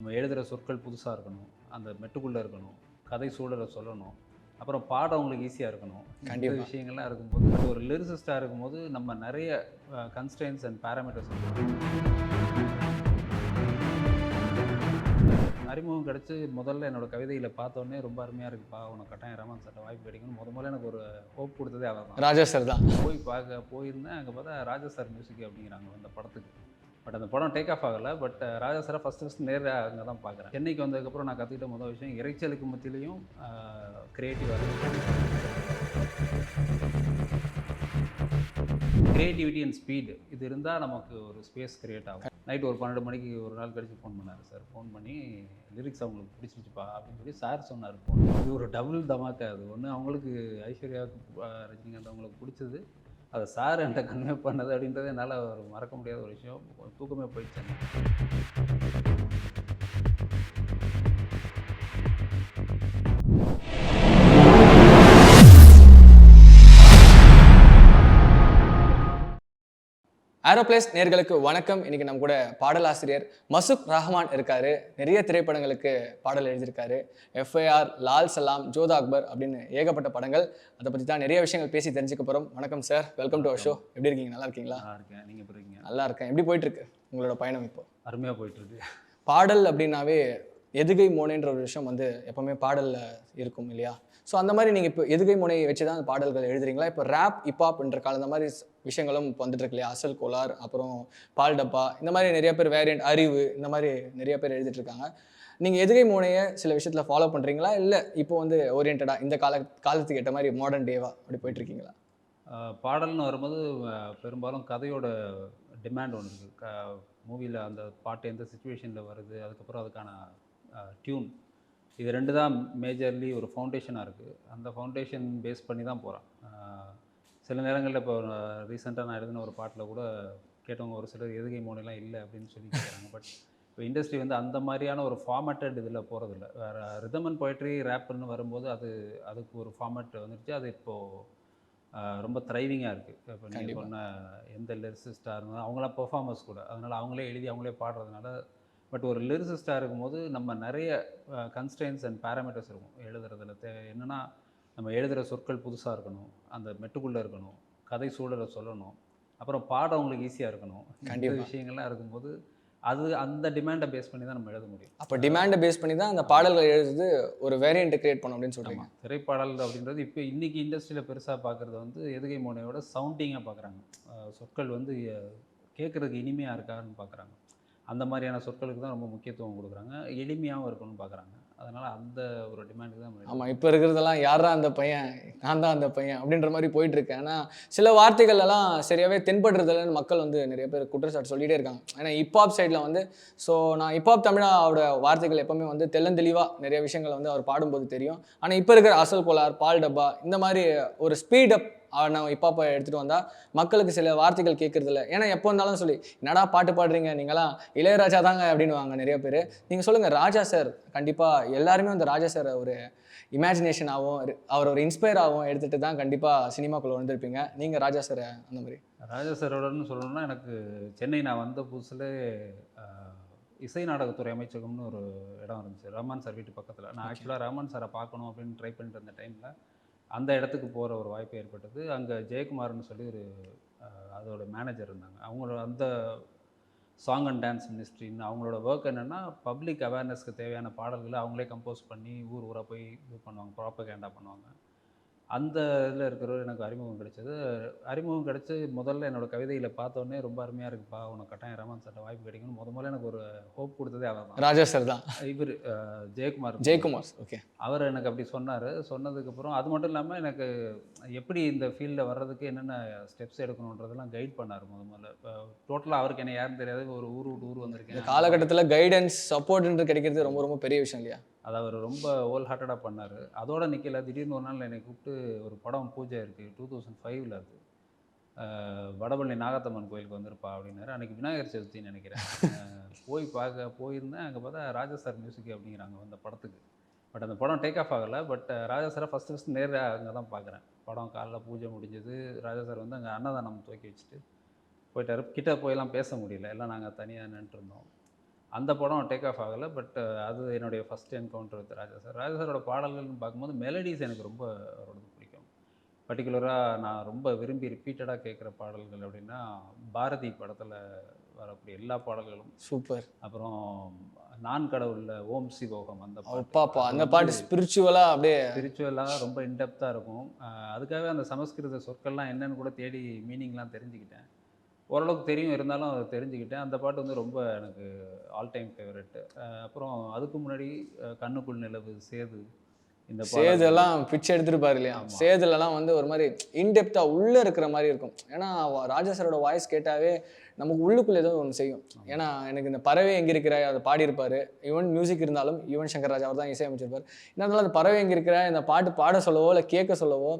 நம்ம எழுதுகிற சொற்கள் புதுசாக இருக்கணும். அந்த மெட்டுக்குள்ளே இருக்கணும். கதை சூழலை சொல்லணும். அப்புறம் பாடம் உங்களுக்கு ஈஸியாக இருக்கணும். இந்த கண்டிப்பா. விஷயங்கள்லாம் இருக்கும்போது பட் ஒரு லிரிசிஸ்டாக இருக்கும்போது நம்ம நிறைய கன்ஸ்டன்ஸ் அண்ட் பேராமீட்டர்ஸ் அறிமுகம் கிடச்சி முதல்ல என்னோட கவிதையில் பார்த்தோன்னே ரொம்ப அருமையாக இருக்குப்பா உனக்கு கட்டாயம் ரமன் சட்ட வாய்ப்பு கிடைக்கணும். முத முதல்ல எனக்கு ஒரு ஹோப் கொடுத்ததே அவர் தான் ராஜா சார் தான். போய் பார்க்க போயிருந்தேன். அங்கே பார்த்தா ராஜா சார் மியூசிக் அப்படிங்கிறாங்க அந்த படத்துக்கு. பட் அந்த படம் டேக் ஆஃப் ஆகலை. பட் ராஜா சாரை ஃபஸ்ட்டு ஃபஸ்ட் நேராக அங்கே தான் பார்க்குறேன் சென்னைக்கு வந்ததுக்கப்புறம் நான் கற்றுக்கிட்ட முதல் விஷயம் இறைச்சலுக்கு மத்தியிலையும் க்ரியேட்டிவாக கிரியேட்டிவிட்டி அண்ட் ஸ்பீடு இது இருந்தால் நமக்கு ஒரு ஸ்பேஸ் கிரியேட் ஆகும். நைட் ஒரு பன்னெண்டு மணிக்கு ஒரு நாள் கழிச்சு ஃபோன் பண்ணார் சார் ஃபோன் பண்ணி லிரிக்ஸ் அவங்களுக்கு பிடிச்சிருச்சுப்பா அப்படின்னு சொல்லி சார் சொன்னார் ஃபோன் இது ஒரு டபுள் தமாக்கா அது ஒன்று அவங்களுக்கு ஐஸ்வர்யாவுக்கு ரஜினிகாந்த் அவங்களுக்கு பிடிச்சது. அதை சார் என்கிட்ட கன்வே பண்ணது அப்படின்றது என்னால் ஒரு மறக்க முடியாத ஒரு விஷயம். தூக்கமே போயிடுச்சு. ஏரோப்ளேஸ் நேர்களுக்கு வணக்கம். இன்னைக்கு நம்ம கூட பாடலாசிரியர் மசுக் ரஹ்மான் இருக்காரு. நிறைய திரைப்படங்களுக்கு பாடல் எழுதியிருக்காரு. எஃப்ஐஆர் லால் சலாம் ஜோதா அக்பர் அப்படின்னு ஏகப்பட்ட படங்கள். அதை பற்றி தான் நிறைய விஷயங்கள் பேசி தெரிஞ்சுக்க போகிறோம் வணக்கம் sir. Welcome to our show எப்படி இருக்கீங்க? நல்லா இருக்கீங்களா? நல்லா இருக்கேன். நீங்கள் எப்படி இருக்கீங்க? நல்லா இருக்கேன். எப்படி போயிட்டு இருக்கு உங்களோட பயணம் இப்போ? அருமையாக போயிட்டுருக்கு பாடல் அப்படின்னாவே எதுகை மோனைன்ற ஒரு விஷயம் வந்து எப்பவுமே பாடலில் இருக்கும் இல்லையா? ஸோ அந்த மாதிரி நீங்கள் இப்போ எதுகை முனையை வச்சு தான் பாடல்கள் எழுதுறீங்களா? இப்போ ரேப் இப்பாப்ன்ற என்ற காலம் இந்த மாதிரி விஷயங்களும் இப்போ வந்துட்டு இல்லையா? அசல் கோலார் அப்புறம் பால் டப்பா இந்த மாதிரி நிறைய பேர் வேரியண்ட் அறிவு இந்த மாதிரி நிறைய பேர் எழுதிட்டு இருக்காங்க. நீங்கள் எதுகை மூனையை சில விஷயத்தில் ஃபாலோ பண்ணுறீங்களா இல்லை இப்போ வந்து ஓரியன்டாக இந்த கால காலத்துக்கு ஏற்ற மாதிரி மாடர்ன் டேவா அப்படி போயிட்டு இருக்கீங்களா? பாடல்னு வரும்போது பெரும்பாலும் கதையோட டிமாண்ட் ஒன்று இருக்குது க மூவியில் அந்த பாட்டு எந்த சுச்சுவேஷனில் வருது அதுக்கப்புறம் அதுக்கான டியூன் இது ரெண்டு தான் மேஜர்லி ஒரு ஃபவுண்டேஷனாக இருக்குது அந்த ஃபவுண்டேஷன் பேஸ் பண்ணி தான் போகிறேன் சில நேரங்களில் இப்போ ரீசெண்டாக நான் எழுதின ஒரு பாட்டில் கூட கேட்டவங்க ஒரு சிலர் எதுகை மோனைலாம் இல்லை அப்படின்னு சொல்லி கேட்குறாங்க பட் இப்போ இண்டஸ்ட்ரி வந்து அந்த மாதிரியான ஒரு ஃபார்மேட்டட் இதில் போகிறதில்ல வேறு ரிதம் அண்ட் பொயட்ரி ரேப்புன்னு வரும்போது அது அதுக்கு ஒரு ஃபார்மேட் வந்துருச்சு. அது இப்போது ரொம்ப த்ரைவிங்காக இருக்குது இப்போ நீங்கள். சொன்ன எந்த லிரிசிஸ்டாக இருந்தாலும் அவங்களாம் பெர்ஃபார்மர்ஸ் கூட. அதனால் அவங்களே எழுதி அவங்களே பாடுறதுனால பட் ஒரு லிரிசிஸ்டாக இருக்கும்போது நம்ம நிறைய கன்ஸ்டன்ஸ் அண்ட் பேராமீட்டர்ஸ் இருக்கும். எழுதுறதுல தே என்னென்னா நம்ம எழுதுகிற சொற்கள் புதுசாக இருக்கணும். அந்த மெட்டுக்குள்ளே இருக்கணும். கதை சூழலை சொல்லணும். அப்புறம் பாடம் உங்களுக்கு ஈஸியாக இருக்கணும். இந்த கண்டிப்பா. விஷயங்கள்லாம் இருக்கும்போது அது அந்த டிமாண்டை பேஸ் பண்ணி தான் நம்ம எழுத முடியும். அப்போ டிமாண்டை பேஸ் பண்ணி தான் அந்த பாடல்கள் எழுதுறது ஒரு வேரியண்ட் கிரியேட் பண்ணும் அப்படின்னு சொல்கிறீங்க திரைப்பாடல் அப்படின்றது இப்போ இன்னைக்கு இண்டஸ்ட்ரியில் பெருசாக பார்க்குறது வந்து எதுகை மோனையோட சவுண்டிங்காக பார்க்குறாங்க சொற்கள் வந்து கேட்குறதுக்கு இனிமையாக இருக்கான்னு பார்க்குறாங்க அந்த மாதிரியான சொற்களுக்கு தான் ரொம்ப முக்கியத்துவம் கொடுக்குறாங்க. எளிமையாகவும் இருக்கணும்னு பார்க்குறாங்க. அதனால் அந்த ஒரு டிமாண்டுக்கு தான் ஆமாம் இப்போ இருக்கிறதெல்லாம் யாரா அந்த பையன்? நான் தான் அந்த பையன் அப்படின்ற மாதிரி போயிட்டுருக்கேன் ஆனால் சில வார்த்தைகள் எல்லாம் சரியாகவே தென்படுறதில்லன்னு மக்கள் வந்து நிறைய பேர் குற்றச்சாட்டு சொல்லிகிட்டே இருக்காங்க. ஏன்னா ஹிப்ஹாப் சைடில் வந்து ஸோ நான் ஹிப்ஹாப் தமிழாவோட வார்த்தைகள் எப்போவுமே வந்து தெள்ளந்தெளிவாக நிறைய விஷயங்கள் வந்து அவர் பாடும்போது தெரியும். ஆனால் இப்போ இருக்கிற அசல் கோலார் பால் டப்பா இந்த மாதிரி ஒரு ஸ்பீடப் அப் நம்ம ஹிப்ஹாப்பை எடுத்துகிட்டு வந்தால் மக்களுக்கு சில வார்த்தைகள் கேட்கறது இல்லை ஏன்னா எப்போ இருந்தாலும் சொல்லி என்னடா பாட்டு பாடுறீங்க? நீங்களாம் இளையராஜா தாங்க அப்படின்னுவாங்க நிறைய பேர். நீங்கள் சொல்லுங்கள் ராஜா சார் கண்டிப்பாக எல்லாருமே வந்து ராஜா சார் ஒரு இமேஜினேஷனாகவும் அவர் ஒரு இன்ஸ்பயராகவும் எடுத்துகிட்டு தான் கண்டிப்பாக சினிமாக்குள்ளே வந்திருப்பீங்க. நீங்கள் ராஜா சார் அந்த மாதிரி. ராஜா சாரோடன்னு சொல்லணும்னா எனக்கு சென்னை நான் வந்த புதுசில் இசை நாடகத்துறை அமைச்சகம்னு ஒரு இடம் இருந்துச்சு. ரஹ்மான் சார் வீட்டு பக்கத்தில். நான் ஆக்சுவலாக ரஹ்மான் சாரை பார்க்கணும் அப்படின்னு ட்ரை பண்ணிட்டு இருந்த டைமில் அந்த இடத்துக்கு போகிற ஒரு வாய்ப்பு ஏற்பட்டது. அங்கே ஜெயக்குமார்னு சொல்லி ஒரு அதோட மேனேஜர் இருந்தாங்க. அவங்களோட அந்த சாங் அண்ட் டான்ஸ் மினிஸ்ட்ரின்னு அவங்களோட ஒர்க் என்னென்னா பப்ளிக் அவேர்னஸ்க்கு தேவையான பாடல்களை அவங்களே கம்போஸ் பண்ணி ஊர் ஊராக போய் இது பண்ணுவாங்க ப்ராப்பகேண்டா பண்ணுவாங்க. அந்த இதில் இருக்கிறவர் எனக்கு அறிமுகம் கிடைச்சது. அறிமுகம் கிடைச்சி முதல்ல என்னோட கவிதையில் பார்த்தோன்னே ரொம்ப அருமையாக இருக்குப்பா உனக்கு கட்டாயம் ரமன் சட்ட வாய்ப்பு கிடைக்கணும் முத முதல்ல எனக்கு ஒரு ஹோப் கொடுத்ததே அவர் தான் ராஜா சார் தான். இவர் ஜெயக்குமார். ஜெயக்குமார் ஓகே அவர் எனக்கு அப்படி சொன்னார். சொன்னதுக்கப்புறம் அது மட்டும் இல்லாமல் எனக்கு எப்படி இந்த ஃபீல்டில் வர்றதுக்கு என்னென்ன ஸ்டெப்ஸ் எடுக்கணுன்றதெல்லாம் கைட் பண்ணார் முத முதல்ல. டோட்டலாக அவருக்கு என்ன யாருன்னு தெரியாது. ஒரு ஊர் விட்டு ஊர் வந்திருக்கேன். காலகட்டத்தில் கைடன்ஸ் சப்போர்ட்ன்றது கிடைக்கிறது ரொம்ப ரொம்ப பெரிய விஷயம் இல்லையா? அதை அவர் ரொம்ப ஹோல் ஹார்ட்டடாக பண்ணார். அதோட நிற்கல திடீர்னு ஒரு நாள் என்னை கூப்பிட்டு ஒரு படம் பூஜை இருக்குது டூ தௌசண்ட் ஃபைவ்ல அது. வடபள்ளி வடபழனி நாகத்தம்மன் கோயிலுக்கு வந்திருப்பா அப்படின்னாரு. அன்றைக்கி விநாயகர் சதுர்த்தின்னு நினைக்கிறேன். போய் பார்க்க போயிருந்தேன். அங்கே பார்த்தா ராஜா சார் மியூசிக் அப்படிங்கிறாங்க அந்த படத்துக்கு. பட் அந்த படம் டேக் ஆஃப் ஆகலை. பட் ராஜா சாரை ஃபஸ்ட்டு ஃபஸ்ட் நேராக அங்கே தான் பார்க்குறேன். படம் காலைல பூஜை முடிஞ்சது. ராஜா சார் வந்து அங்கே அன்னதானம் துவக்கி வச்சுட்டு போயிட்டார். கிட்டே போயெல்லாம் பேச முடியல. எல்லாம் நாங்கள் தனியாக நின்றுருந்தோம் அந்த படம் டேக் ஆஃப் ஆகலை பட் அது என்னுடைய first encounter with Raja sir. Raja சாரோட பாடல்கள்னு பார்க்கும்போது மெலடிஸ் எனக்கு ரொம்ப அவரோடது பிடிக்கும். பர்டிகுலராக நான் ரொம்ப விரும்பி ரிப்பீட்டடாக கேட்குற பாடல்கள் அப்படின்னா பாரதி படத்தில் வரக்கூடிய எல்லா பாடல்களும். சூப்பர். அப்புறம் நான் கடவுளில் ஓம் சிவோகம் அந்த அப்பாப்பா அந்த பாட்டு ஸ்பிரிச்சுவலா அப்படியே ஸ்பிரிச்சுவலாக ரொம்ப இன்டெப்த்தாக இருக்கும். அதுக்காகவே அந்த சமஸ்கிருத சொற்கள்லாம் என்னன்னு கூட தேடி மீனிங்லாம் தெரிஞ்சுக்கிட்டேன். ஓரளவுக்கு தெரியும் இருந்தாலும் அதை தெரிஞ்சுக்கிட்டேன். அந்த பாட்டு வந்து ரொம்ப எனக்கு ஆல் டைம் ஃபேவரெட்டு அப்புறம் அதுக்கு முன்னாடி கண்ணுக்குள் நிலவு சேது இந்த சேதெல்லாம் பிச்சை எடுத்துருப்பாரு இல்லையா. சேதுலலாம் வந்து ஒரு மாதிரி இன்டெப்தா உள்ள இருக்கிற மாதிரி இருக்கும். ஏன்னா ராஜா சாரோட வாய்ஸ் கேட்டாவே நமக்கு உள்ளுக்குள்ள ஏதோ ஒன்று செய்யும். ஏன்னா எனக்கு இந்த பறவை எங்க இருக்கிற அதை பாடியிருப்பாரு. யுவன் மியூசிக் இருந்தாலும் யுவன் சங்கர் ராஜா அவர் தான் இசையமைச்சிருப்பார். இருந்தாலும் அந்த பறவை எங்க இருக்கிற இந்த பாட்டு பாட சொல்லவோ இல்லை கேட்க சொல்லவோ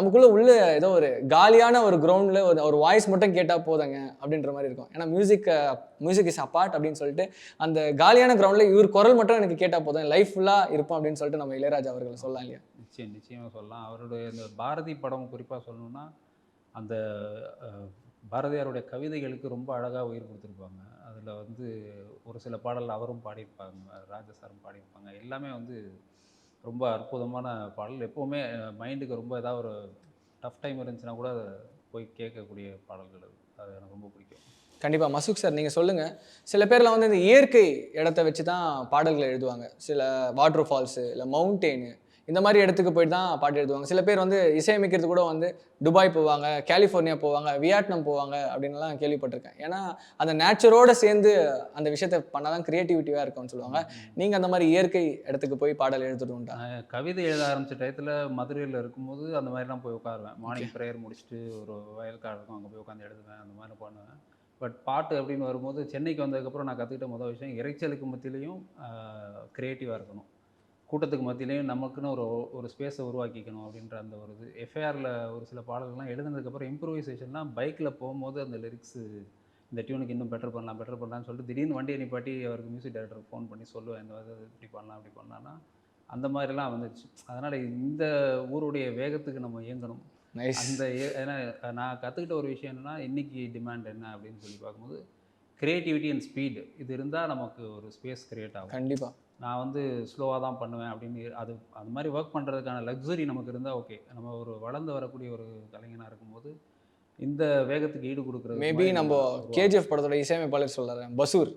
நமக்குள்ள உள்ள ஏதோ ஒரு காலியான ஒரு கிரவுண்டில் ஒரு ஒரு வாய்ஸ் மட்டும் கேட்டால் போதுங்க அப்படின்ற மாதிரி இருக்கும். ஏன்னா மியூசிக் மியூசிக் இஸ் அப்பார்ட் அப்படின்னு சொல்லிட்டு அந்த காலியான கிரவுண்டில் இவர் குரல் மட்டும் எனக்கு கேட்டால் போதும். லைஃப் ஃபுல்லாக இருப்போம் அப்படின்னு சொல்லிட்டு நம்ம இளையராஜா அவர்கள் சொல்லலாம் இல்லையா? நிச்சயம் நிச்சயமாக சொல்லலாம். அவருடைய இந்த பாரதி படம் குறிப்பாக சொல்லணும்னா அந்த பாரதியாருடைய கவிதைகளுக்கு ரொம்ப அழகாக உயிர் கொடுத்துருப்பாங்க. அதில் வந்து ஒரு சில பாடல் அவரும் பாடியிருப்பாங்க ராஜசாரும் பாடியிருப்பாங்க. எல்லாமே வந்து ரொம்ப அற்புதமான பாடல். எப்போவுமே மைண்டுக்கு ரொம்ப ஏதாவது ஒரு டஃப் டைம் இருந்துச்சுன்னா கூட அதை போய் கேட்கக்கூடிய பாடல்கள் அது. அது எனக்கு ரொம்ப பிடிக்கும். கண்டிப்பாக மசூக் சார் நீங்கள் சொல்லுங்கள் சில பேர்லாம் வந்து இந்த இயற்கை இடத்த வச்சு தான் பாடல்களை எழுதுவாங்க. சில வாட்டர் ஃபால்ஸு இல்லை மவுண்டெயின் இந்த மாதிரி இடத்துக்கு போயிட்டு தான் பாட்டு எழுதுவாங்க. சில பேர் வந்து இசையமைக்கிறது கூட வந்து துபாய் போவாங்க கலிஃபோர்னியா போவாங்க வியட்நாம் போவாங்க அப்படின்லாம் கேள்விப்பட்டிருக்கேன். ஏன்னா அந்த நேச்சரோட சேர்ந்து அந்த விஷயத்த பண்ணால் தான் க்ரியேட்டிவிட்டியாக இருக்கும்னு சொல்லுவாங்க. நீங்கள் அந்த மாதிரி இயற்கை இடத்துக்கு போய் பாடல் எழுதுறது உண்டா? நான் கவிதை எழுத ஆரம்பிச்ச டயத்தில் மதுரையில் இருக்கும்போது அந்த மாதிரிலாம் போய் உட்காருவேன். மார்னிங் ப்ரேயர் முடிச்சுட்டு ஒரு வயல்காடு இருக்கும் அங்கே போய் உட்காந்து எழுதுவேன். அந்த மாதிரி பண்ணுவேன். பட் பாட்டு அப்படின்னு வரும்போது சென்னைக்கு வந்ததுக்கப்புறம் நான் கற்றுக்கிட்ட முதல் விஷயம் இறைச்சலுக்கு மத்தியிலையும் க்ரியேட்டிவாக இருக்கணும். கூட்டத்துக்கு மத்தியிலையும் நமக்குன்னு ஒரு ஒரு ஸ்பேஸை உருவாக்கிக்கணும் அப்படின்ற அந்த ஒரு இது. எஃப்ஐஆரில் ஒரு சில பாடல்கள்லாம் எழுதுனதுக்கப்புறம் இம்ப்ரூவைசேஷன்லாம் பைக்கில் போகும்போது அந்த லிரிக்ஸு இந்த டியூனுக்கு இன்னும் பெட்டர் பண்ணலாம் பெட்டர் பண்ணலாம்னு சொல்லிட்டு திடீர்னு வண்டியை நிப்பாட்டி அவருக்கு மியூசிக் டைரக்டருக்கு ஃபோன் பண்ணி சொல்லுவேன் இந்த இப்படி பண்ணலாம் அப்படி பண்ணலாம்னா அந்த மாதிரிலாம் வந்துச்சு. அதனால் இந்த ஊருடைய வேகத்துக்கு நம்ம இயங்கணும். அந்த ஏன்னா நான் கற்றுக்கிட்ட ஒரு விஷயம் என்னென்னா இன்னைக்கு டிமாண்ட் என்ன அப்படின்னு சொல்லி பார்க்கும்போது கிரியேட்டிவிட்டி அண்ட் ஸ்பீடு இது இருந்தால் நமக்கு ஒரு ஸ்பேஸ் கிரியேட் ஆகும். கண்டிப்பாக நான் வந்து ஸ்லோவாக தான் பண்ணுவேன் அப்படின்னு அது அது மாதிரி ஒர்க் பண்ணுறதுக்கான லக்ஸுரி நமக்கு இருந்தால் ஓகே நம்ம ஒரு வளர்ந்து வரக்கூடிய ஒரு கலைஞனாக இருக்கும்போது இந்த வேகத்துக்கு ஈடு கொடுக்குறது மேபி நம்ம கேஜிஎஃப் படத்தோட இசையமைப்பாளர் சொல்கிறாரு பசூர்.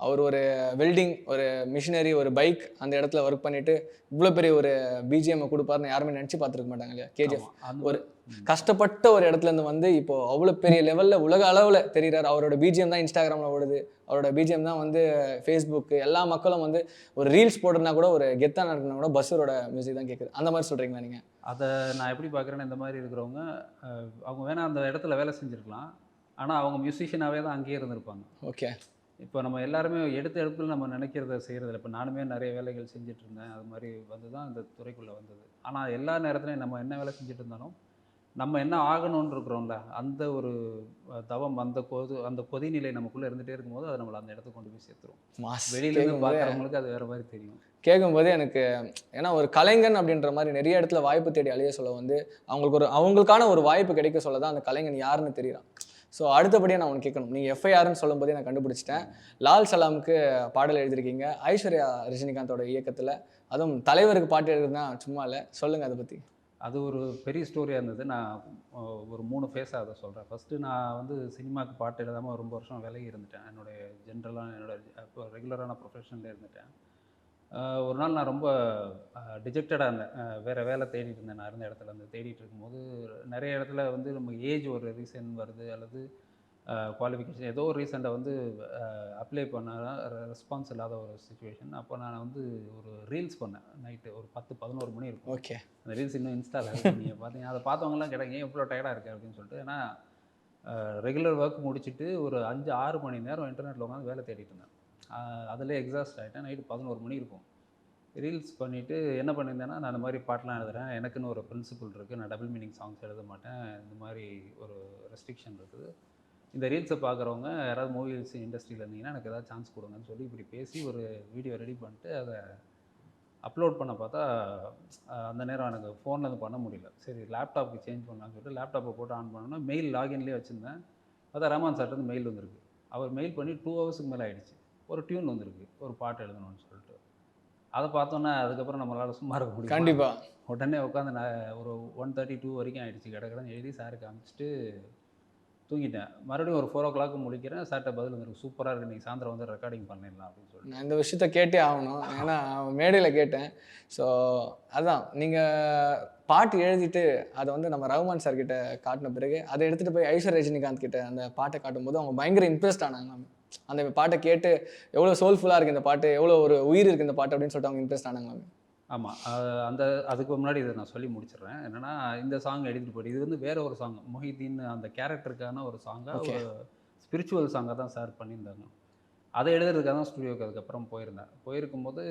அவர் ஒரு வெல்டிங் ஒரு மிஷினரி ஒரு பைக் அந்த இடத்துல ஒர்க் பண்ணிட்டு இவ்வளோ பெரிய ஒரு பிஜிஎம் கொடுப்பாருன்னு யாருமே நினச்சி பார்த்துருக்க மாட்டாங்க இல்லையா? கேஜிஎஃப் ஒரு கஷ்டப்பட்ட ஒரு இடத்துல இருந்து வந்து இப்போ அவ்வளோ பெரிய லெவலில் உலக அளவில் தெரிகிறார் அவரோட பிஜிஎம் தான் இன்ஸ்டாகிராமில் ஓடுது. அவரோட பிஜிஎம் தான் வந்து ஃபேஸ்புக் எல்லா மக்களும் வந்து ஒரு ரீல்ஸ் போடுறதுனா கூட ஒரு கெத்தாக நடக்கணும் கூட பஸ்ஸரோட மியூசிக் தான் கேட்குது அந்த மாதிரி சொல்கிறீங்களா நீங்கள் அதை நான் எப்படி பார்க்குறேன்னா இந்த மாதிரி இருக்கிறவங்க அவங்க வேணால் அந்த இடத்துல வேலை செஞ்சுருக்கலாம். ஆனால் அவங்க மியூசிஷியனாகவே தான் அங்கேயே இருந்திருப்பாங்க. ஓகே இப்போ நம்ம எல்லாருமே எடுத்த எடுப்பில் நம்ம நினைக்கிறத செய்கிறதில்ல இப்போ நானுமே நிறைய வேலைகள் செஞ்சுட்டு இருந்தேன் அது மாதிரி வந்து தான் இந்த துறைக்குள்ளே வந்தது. ஆனால் எல்லா நேரத்துலையும் நம்ம என்ன வேலை செஞ்சுட்டு இருந்தாலும் நம்ம என்ன ஆகணும்னு இருக்கிறோம்ல அந்த ஒரு தவம் அந்த கொது அந்த கொதிநிலை நமக்குள்ளே இருந்துகிட்டே இருக்கும்போது அது நம்மளை அந்த இடத்துக்கு கொண்டு போய் சேர்த்துரும். வெளியிலேருந்து பார்க்குறவங்களுக்கு அது வேறு மாதிரி தெரியும். கேட்கும்போது எனக்கு ஏன்னா ஒரு கலைஞன் அப்படின்ற மாதிரி நிறைய இடத்துல வாய்ப்பு தேடி அழிய சொல்ல வந்து அவங்களுக்கு ஒரு அவங்களுக்கான ஒரு வாய்ப்பு கிடைக்க சொல்ல தான் அந்த கலைஞன் யாருன்னு தெரியறான். ஸோ அடுத்தபடியாக நான் உனக்கு கேட்கணும் நீங்கள் எஃப்ஐஆர்னு சொல்லும்போதே நான் கண்டுபிடிச்சிட்டேன். லால் சலாமுக்கு பாடல் எழுதியிருக்கீங்க ஐஸ்வர்யா ரஜினிகாந்தோட இயக்கத்தில். அதுவும் தலைவருக்கு பாட்டு எழுதுனா சும்மா இல்லை. சொல்லுங்கள் அதை பற்றி அது ஒரு பெரிய ஸ்டோரியாக இருந்தது. நான் ஒரு மூணு ஃபேஸாக அதை சொல்கிறேன் ஃபஸ்ட்டு நான் வந்து சினிமாவுக்கு பாட்டு எழுதாமல் ரொம்ப வருஷம் விலகி இருந்துட்டேன். என்னுடைய ஜென்ரலான என்னோட இப்போ ரெகுலரான ப்ரொஃபஷனில் இருந்துட்டேன். ஒரு நாள் நான் ரொம்ப டிஜெக்டடாக இருந்தேன். வேற வேலை தேடிட்டு இருந்தேன். நான் இருந்த இடத்துல இருந்து தேடிட்டு இருக்கும்போது நிறைய இடத்துல வந்து நம்ம ஏஜ் ஒரு ரீசன் வருது அல்லது குவாலிஃபிகேஷன் ஏதோ ஒரு ரீசெண்டை வந்து அப்ளை பண்ண ரெஸ்பான்ஸ் இல்லாத ஒரு சுச்சுவேஷன் அப்போ நான் வந்து ஒரு ரீல்ஸ் பண்ணேன். நைட்டு ஒரு பத்து பதினோரு மணி இருக்கும். ஓகே அந்த ரீல்ஸ் இன்னும் இன்ஸ்டால இருக்கு. நீங்கள் பார்த்தீங்க அதை பார்த்தவங்கலாம் கேட்டாங்க ஏன் இவ்வளோ டயர்டாக இருக்கு? அப்படின்னு சொல்லிட்டு. ஏன்னா ரெகுலர் ஒர்க் முடிச்சுட்டு ஒரு அஞ்சு ஆறு மணி நேரம் இன்டர்நெட்டில் உட்காந்து வேலை தேடிட்டு இருந்தேன். அதில் எக்ஸாஸ்ட் ஆகிட்டேன் நைட்டு பதினோரு மணி இருக்கும். ரீல்ஸ் பண்ணிவிட்டு என்ன பண்ணியிருந்தேன்னா நான் இந்த மாதிரி பாட்டெலாம் எழுதுகிறேன் எனக்குன்னு ஒரு பிரின்சிபல் இருக்குது நான் டபுள் மீனிங் சாங்ஸ் எழுத மாட்டேன். இந்த மாதிரி ஒரு ரெஸ்ட்ரிக்ஷன் இருக்குது. இந்த ரீல்ஸை பார்க்குறவங்க யாராவது மூவிஸ் இண்டஸ்ட்ரியில் இருந்தீங்கன்னா எனக்கு ஏதாவது சான்ஸ் கொடுங்கன்னு சொல்லி இப்படி பேசி ஒரு வீடியோ ரெடி பண்ணிட்டு அதை அப்லோட் பண்ண பார்த்தா அந்த நேரம் எனக்கு ஃபோனில் இருந்து பண்ண முடியல. சரி லேப்டாப்புக்கு சேஞ்ச் பண்ணலாம்னு சொல்லிட்டு லேப்டாப்பை போட்டு ஆன் பண்ணோன்னா மெயில் லாகின்லேயே வச்சுருந்தேன். பார்த்தா ரமான் சார்ட்டு மெயில் வந்திருக்கு. அவர் மெயில் பண்ணி டூ ஹவர்ஸுக்கு மேலே ஆகிடுச்சு ஒரு டியூன் வந்திருக்கு. ஒரு பாட்டு எழுதணும்னு சொல்லிட்டு. அதை பார்த்தோன்னா அதுக்கப்புறம் நம்மளால் சும்மா இருக்க முடியும்? கண்டிப்பா. உடனே உட்காந்து நான் ஒரு ஒன் தேர்ட்டி டூ வரைக்கும் ஆயிடுச்சு. கடை கடன் எழுதி சாருக்கு காமிச்சிட்டு தூங்கிட்டேன். மறுபடியும் ஒரு ஃபோர் ஓ கிளாக் முடிக்கிறேன் சார்ட்ட பதில் வந்துருக்கு சூப்பராக இருக்கு. நீங்கள் சாயந்தரம் வந்து ரெக்கார்டிங் பண்ணிடலாம் அப்படின்னு சொல்லிட்டு. நான் இந்த விஷயத்த கேட்டே ஆகணும். ஏன்னா மேடையில் கேட்டேன். ஸோ அதான். நீங்கள் பாட்டு எழுதிட்டு அதை வந்து நம்ம ரகுமான் சார் கிட்ட காட்டின பிறகு அதை எடுத்துகிட்டு போய் ஐஸ்வர் ரஜினிகாந்த் கிட்ட அந்த பாட்டை காட்டும்போது அவங்க பயங்கர இம்ப்ரெஸ்ட் ஆனாங்க. அந்த பாட்டை கேட்டு எவ்வளோ சோல்ஃபுல்லாக இருக்குது இந்த பாட்டு எவ்வளோ ஒரு உயிர் இருக்குது இந்த பாட்டு அப்படின்னு சொல்லிட்டு அவங்க இம்ப்ரெஸ்ட் ஆனாங்க மேம் ஆமாம் அந்த அதுக்கு முன்னாடி இதை நான் சொல்லி முடிச்சிடுறேன். என்னன்னா இந்த சாங் எடுத்துகிட்டு போயிட்டு இது வந்து வேற ஒரு சாங் மொஹிதீன் அந்த கேரக்டருக்கான ஒரு சாங்காக. ஒரு ஸ்பிரிச்சுவல் சாங்காக தான் சார் பண்ணியிருந்தாங்க. அதை எழுதுறதுக்காக தான் ஸ்டுடியோக்கு அதுக்கப்புறம் போயிருந்தேன். போயிருக்கும்போது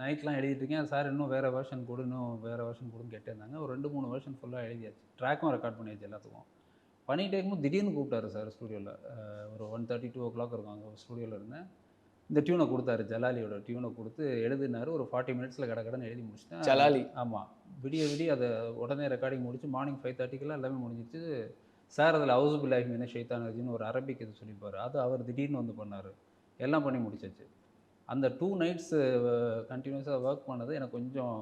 நைட்லாம் எழுதிட்டு இருக்கேன். சார் இன்னும் வேறு வெர்ஷன் கொடு இன்னும் வேறு வெர்ஷன் கொடுன்னு கேட்டிருந்தாங்க. ஒரு ரெண்டு மூணு வெர்ஷன் ஃபுல்லாக எழுதியாச்சு. ட்ராக்கும் ரெக்கார்ட் பண்ணியாச்சு எல்லாத்துக்கும். பண்ணிகிட்டே இருக்கும்போது திடீர்னு கூப்பிட்டாரு சார் ஸ்டுடியோவில் ஒரு one thirty two o'clock இருக்கும் அங்கே ஸ்டுடியோவில் இருந்தேன். இந்த டியூனை கொடுத்தாரு ஜலாலியோட டியூனை கொடுத்து எழுதினாரு. ஒரு ஃபார்ட்டி மினிட்ஸில் கடை கடன் எழுதி முடிச்சிட்டேன். ஜலாலி. ஆமாம் விடிய விடிய அதை உடனே ரெக்கார்டிங் முடிச்சு மார்னிங் ஃபைவ் தேர்ட்டிக்கெல்லாம் எல்லாமே முடிஞ்சிச்சு. சார் அதில் ஹவுஸ் பில்லாஹி மீன ஷைத்தான் ரஜின்னு ஒரு அரபிக் இது சொல்லிப்பார். அது அவர் திடீர்னு வந்து பண்ணார். எல்லாம் பண்ணி முடிச்சாச்சு. அந்த டூ நைட்ஸ் கண்டினியூஸாக ஒர்க் பண்ணது எனக்கு கொஞ்சம்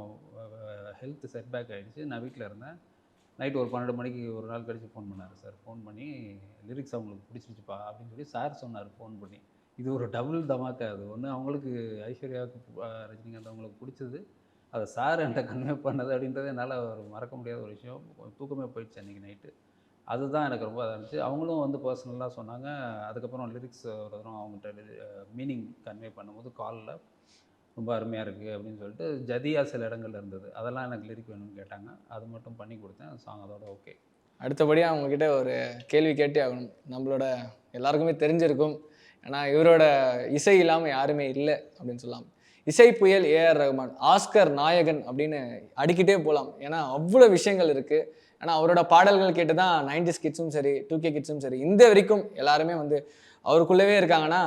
ஹெல்த் செட்பேக் ஆகிடுச்சு நான் வீட்டில் இருந்தேன். நைட் ஒரு பன்னெண்டு மணிக்கு ஒரு நாள் கழித்து ஃபோன் பண்ணார் சார். ஃபோன் பண்ணி லிரிக்ஸ் அவங்களுக்கு பிடிச்சிருச்சுப்பா அப்படின்னு சொல்லி சார் சொன்னார் ஃபோன் பண்ணி. இது ஒரு டபுள் தமாக்கா அது. ஒன்று அவங்களுக்கு ஐஸ்வர்யாவுக்கு ரஜினிகாந்த் அவங்களுக்கு பிடிச்சது. அதை சார் என்கிட்ட கன்வே பண்ணது அப்படின்றது என்னால் ஒரு மறக்க முடியாத ஒரு விஷயம். தூக்கமே போயிடுச்சு அன்றைக்கி நைட்டு அதுதான் எனக்கு ரொம்ப இதாக இருந்துச்சு. அவங்களும் வந்து பர்சனலாக சொன்னாங்க. அதுக்கப்புறம் லிரிக்ஸ் ஒரு தரம் அவங்ககிட்ட மீனிங் கன்வே பண்ணும்போது காலில் ரொம்ப அருமையாக இருக்குது அப்படின்னு சொல்லிட்டு ஜதியா சில இடங்கள்ல இருந்தது. அதெல்லாம் எனக்கு லிரிக் வேணும்னு கேட்டாங்க. அது மட்டும் பண்ணி கொடுத்தேன். சாங் அதோட ஓகே அடுத்தபடியாக அவங்கக்கிட்ட ஒரு கேள்வி கேட்டே ஆகணும். நம்மளோட எல்லாருக்குமே தெரிஞ்சிருக்கும். ஏன்னா இவரோட இசை இல்லாமல் யாருமே இல்லை அப்படின்னு சொல்லலாம். இசை புயல் ஏஆர் ரஹ்மான் ஆஸ்கர் நாயகன் அப்படின்னு அடிக்கிட்டே போகலாம் ஏன்னா அவ்வளோ விஷயங்கள் இருக்குது ஏன்னா அவரோட பாடல்கள் கேட்டு தான் நைன்டிஸ் கிட்ஸும் சரி டூ கே கிட்ஸும் சரி இந்த வரைக்கும் எல்லாருமே வந்து அவருக்குள்ளவே இருக்காங்கன்னா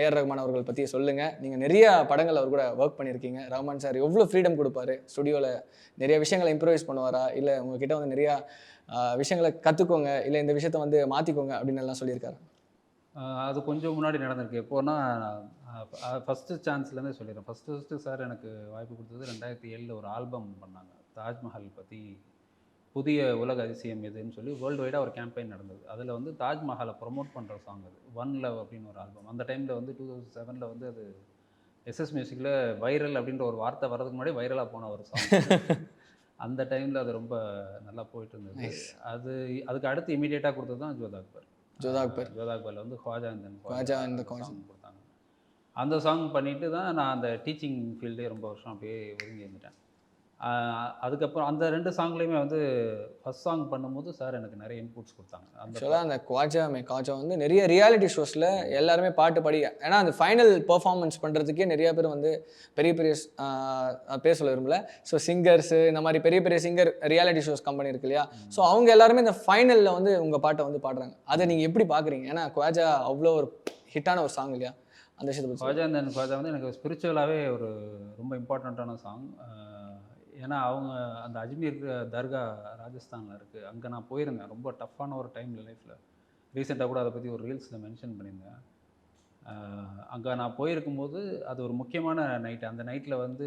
ஏஆர் ரஹ்மான் அவர்கள் பற்றி சொல்லுங்கள் நீங்கள் நிறைய படங்கள் அவர் கூட ஒர்க் பண்ணியிருக்கீங்க. ரஹ்மான் சார் எவ்வளோ ஃப்ரீடம் கொடுப்பாரு? ஸ்டுடியோவில் நிறைய விஷயங்களை இம்ப்ரூவைஸ் பண்ணுவாரா? இல்லை உங்ககிட்ட வந்து நிறையா விஷயங்களை கற்றுக்கோங்க இல்லை இந்த விஷயத்த வந்து மாற்றிக்கோங்க அப்படின்னு எல்லாம் சொல்லியிருக்காரு. அது கொஞ்சம் முன்னாடி நடந்திருக்கு. எப்போன்னா ஃபஸ்ட்டு சான்ஸ்லேருந்தே சொல்லிடுறேன். ஃபஸ்ட்டு ஃபஸ்ட்டு சார் எனக்கு வாய்ப்பு கொடுத்தது ரெண்டாயிரத்தி ஏழில் ஒரு ஆல்பம் பண்ணாங்க. தாஜ்மஹால் பற்றி புதிய உலக அதிசயம் எதுன்னு சொல்லி வேர்ல்டு வைடாக ஒரு கேம்பெயின் நடந்தது. அதில் வந்து தாஜ்மஹாலை ப்ரொமோட் பண்ணுற சாங் அது. ஒன் லவ் அப்படின்னு ஒரு ஆல்பம் அந்த டைமில் வந்து டூ தௌசண்ட் செவனில் வந்து அது எஸ்எஸ் மியூசிக்கில் வைரல் அப்படின்ற ஒரு வார்த்தை வர்றதுக்கு முன்னாடி வைரலாக போன ஒரு சாங் அந்த டைமில் அது ரொம்ப நல்லா போயிட்டு இருந்தது. அது அதுக்கு அடுத்து இமீடியட்டாக கொடுத்தது தான் ஜோதா அக்பர். ஜோதா அக்பர். ஜோதா அக்பரில் வந்து ஹாஜா இந்தன் ஹாஜா இந்த சாங் கொடுத்தாங்க. அந்த சாங் பண்ணிட்டு தான் நான் அந்த டீச்சிங் ஃபீல்டே ரொம்ப வருஷம் அப்படியே ஒதுங்கி இருந்துட்டேன். அதுக்கப்புறம் அந்த ரெண்டு சாங்லேயுமே வந்து ஃபர்ஸ்ட் சாங் பண்ணும்போது சார் எனக்கு நிறைய இன்புட்ஸ் கொடுத்தாங்க. அந்த ஆக்சுவலாக அந்த குவாஜா மே காஜா வந்து நிறைய ரியாலிட்டி ஷோஸில் எல்லாருமே பாட்டு பாடி ஏன்னா அந்த ஃபைனல் பெர்ஃபார்மன்ஸ் பண்ணுறதுக்கே நிறைய பேர் வந்து பெரிய பெரிய பேர் சொல்ல விரும்பல. ஸோ சிங்கர்ஸு இந்த மாதிரி பெரிய பெரிய சிங்கர் ரியாலிட்டி ஷோஸ் கம்பெனி இருக்கு இல்லையா? ஸோ அவங்க எல்லாருமே இந்த ஃபைனலில் வந்து உங்கள் பாட்டை வந்து பாடுறாங்க. அதை நீங்கள் எப்படி பார்க்குறீங்க ஏன்னா குவாஜா அவ்வளோ ஒரு ஹிட்டான ஒரு சாங் இல்லையா? அந்த விஷயத்தை ஹாஜா இந்த ஹாஜா வந்து எனக்கு ஸ்பிரிச்சுவலாகவே ஒரு ரொம்ப இம்பார்ட்டண்ட்டான சாங் ஏன்னா அவங்க அந்த அஜ்மீர் தர்கா ராஜஸ்தானில் இருக்குது அங்கே நான் போயிருந்தேன். ரொம்ப டஃப்பான ஒரு டைமில் லைஃப்பில் ரீசெண்டாக கூட அதை பற்றி ஒரு ரீல்ஸில் மென்ஷன் பண்ணியிருந்தேன். அங்கே நான் போயிருக்கும்போது அது ஒரு முக்கியமான நைட். அந்த நைட்டில் வந்து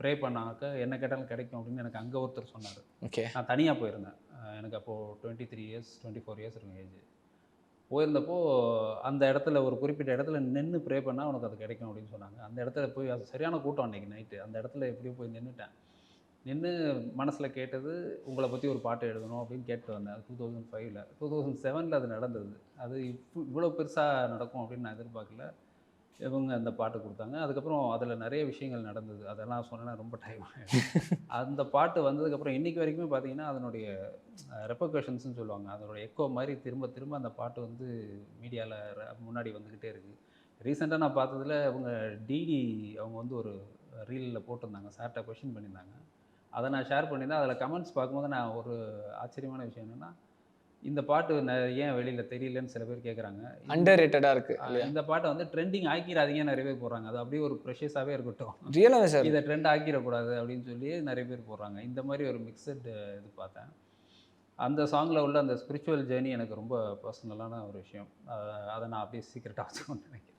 ப்ரே பண்ணாக்க என்ன கேட்டாலும் கிடைக்கும் அப்படின்னு எனக்கு அங்கே ஒருத்தர் சொன்னார். ஓகே. நான் தனியாக போயிருந்தேன். எனக்கு அப்போது twenty three years twenty four years இருக்கும் ஏஜ் போயிருந்தப்போ அந்த இடத்துல ஒரு குறிப்பிட்ட இடத்துல நின்று ப்ரே பண்ணால் உனக்கு அது கிடைக்கும் அப்படின்னு சொன்னாங்க. அந்த இடத்துல போய் அது சரியான கூட்டம் அன்றைக்கி நைட்டு அந்த இடத்துல எப்படியோ போய் நின்றுட்டேன் நின்று மனசில் கேட்டது உங்களை பற்றி ஒரு பாட்டு எழுதணும் அப்படின்னு கேட்டு வந்தேன். அது டூ தௌசண்ட் ஃபைவ்ல டூ தௌசண்ட் செவனில் அது நடந்தது. அது இப்போ இவ்வளோ பெருசாக நடக்கும் அப்படின்னு நான் எதிர்பார்க்கல. இவங்க அந்த பாட்டு கொடுத்தாங்க. அதுக்கப்புறம் அதில் நிறைய விஷயங்கள் நடந்தது. அதெல்லாம் சொன்னேன்னா ரொம்ப டைம் அந்த பாட்டு வந்ததுக்கப்புறம் இன்றைக்கி வரைக்குமே பார்த்தீங்கன்னா அதனுடைய ரெப்பகஷன்ஸ்னு சொல்லுவாங்க. அதனுடைய எக்கோ மாதிரி திரும்ப திரும்ப அந்த பாட்டு வந்து மீடியாவில் முன்னாடி வந்துக்கிட்டே இருக்குது ரீசெண்டாக நான் பார்த்ததுல அவங்க டிடி அவங்க வந்து ஒரு ரீலில் போட்டிருந்தாங்க. சார்கிட்ட கொஷின் பண்ணியிருந்தாங்க. அதை நான் ஷேர் பண்ணியிருந்தேன். அதில் கமெண்ட்ஸ் பார்க்கும்போது நான் ஒரு ஆச்சரியமான விஷயம் என்னென்னா இந்த பாட்டு ஏன் வெளியில் தெரியலன்னு சில பேர் கேட்குறாங்க அண்டர் ரேட்டடாக இருக்குது இந்த பாட்டை வந்து ட்ரெண்டிங் ஆக்கிடாதீங்க நிறைய பேர் போடுறாங்க. அது அப்படியே ஒரு ப்ரெஷஸாகவே இருக்கட்டும். ரியலாகவே சார். இதை ட்ரெண்ட் ஆக்கிடக்கூடாது அப்படின்னு சொல்லி நிறைய பேர் போடுறாங்க. இந்த மாதிரி ஒரு மிக்சட் இது பார்த்தேன். அந்த சாங்கில் உள்ள அந்த ஸ்பிரிச்சுவல் ஜேர்னி எனக்கு ரொம்ப பர்சனலான ஒரு விஷயம். அதை நான் அப்படியே சீக்கிரட்டாக வச்சுக்கணும்னு நினைக்கிறேன்.